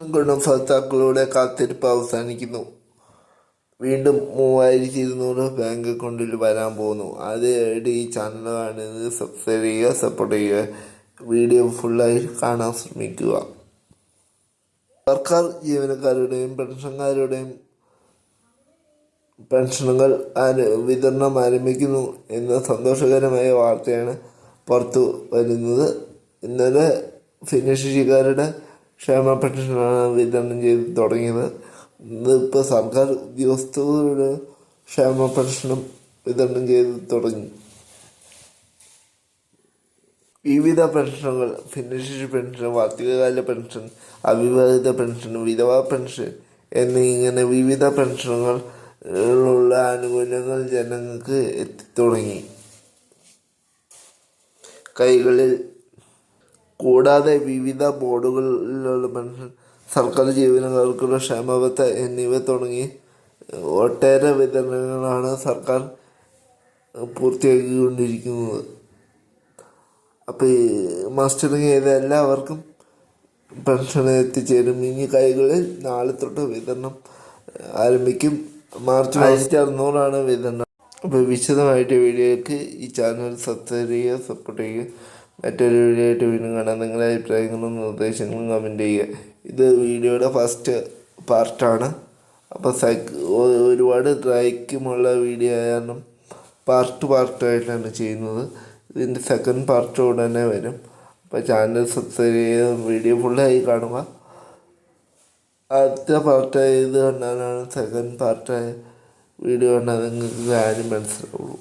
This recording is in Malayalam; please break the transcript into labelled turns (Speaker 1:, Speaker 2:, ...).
Speaker 1: ഗുണഭോക്താക്കളുടെ കാത്തിരിപ്പ് അവസാനിക്കുന്നു. വീണ്ടും മൂവായിരത്തി ഇരുന്നൂറ് ബാങ്ക് അക്കൗണ്ടിൽ വരാൻ പോകുന്നു. ആദ്യമായിട്ട് ഈ ചാനൽ കാണുന്നത് സബ്സ്ക്രൈബ് ചെയ്യുക സപ്പോർട്ട് ചെയ്യുക. വീഡിയോ ഫുള്ളായി കാണാൻ ശ്രമിക്കുക. സർക്കാർ ജീവനക്കാരുടെയും പെൻഷൻകാരുടെയും പെൻഷനുകൾ വിതരണം ആരംഭിക്കുന്നു എന്ന സന്തോഷകരമായ വാർത്തയാണ് പുറത്തു വരുന്നത്. ഇന്നലെ ഭിന്നശേഷിക്കാരുടെ ക്ഷേമ പെൻഷനാണ് വിതരണം ചെയ്ത് തുടങ്ങിയത്. ഇന്നിപ്പോൾ സർക്കാർ ഉദ്യോഗസ്ഥരുടെ ക്ഷേമ പെൻഷനും വിതരണം ചെയ്ത് തുടങ്ങി. വിവിധ പെൻഷനുകൾ ഭിന്നശേഷി പെൻഷൻ വാർഷികകാല പെൻഷൻ അവിവാഹിത പെൻഷൻ വിധവാ പെൻഷൻ എന്നിങ്ങനെ വിവിധ പെൻഷനുകൾ ഉള്ള ആനുകൂല്യങ്ങൾ ജനങ്ങൾക്ക് എത്തിത്തുടങ്ങി കൈകളിൽ കൂടാതെ വിവിധ ബോർഡുകളിലുള്ള പെൻഷൻ സർക്കാർ ജീവനക്കാർക്കുള്ള ക്ഷേമബത്ത എന്നിവ തുടങ്ങി ഒട്ടേറെ വിതരണങ്ങളാണ് സർക്കാർ പൂർത്തിയാക്കിക്കൊണ്ടിരിക്കുന്നത്. അപ്പോൾ ഈ മാസ്റ്ററിങ് ചെയ്ത എല്ലാവർക്കും പെൻഷൻ എത്തിച്ചേരും. ഇനി കൈകളിൽ നാളെ തൊട്ട് വിതരണം ആരംഭിക്കും. മാർച്ച് ആയിരത്തി അറുന്നൂറാണ് വിതരണം. അപ്പോൾ വിശദമായിട്ട് വീഡിയോയ്ക്ക് ഈ ചാനൽ സബ്സ്ക്രൈബ് ചെയ്യുക സപ്പോർട്ട് ചെയ്യുക. മറ്റൊരു വീഡിയോ ആയിട്ട് വീണ്ടും കാണാം. നിങ്ങളുടെ അഭിപ്രായങ്ങളും നിർദ്ദേശങ്ങളും കമന്റ് ചെയ്യുക. ഇത് വീഡിയോയുടെ ഫസ്റ്റ് പാർട്ടാണ് അപ്പോൾ സൈക്ക് ഒരുപാട് ട്രൈക്കുമുള്ള വീഡിയോ കാരണം പാർട്ട് പാർട്ടായിട്ടാണ് ചെയ്യുന്നത്. ഇതിന്റെ സെക്കൻഡ് പാർട്ട് ഉടനെ വരും. അപ്പോൾ ചാനൽ സബ്സ്ക്രൈബ് ചെയ്ത് വീഡിയോ ഫുള്ളായി കാണുക. അടുത്ത പാർട്ടായത് കൊണ്ടാണ് സെക്കൻഡ് പാർട്ടായ വീഡിയോ കണ്ടാൽ നിങ്ങൾക്ക് കാര്യം മനസ്സിലാവുള്ളൂ.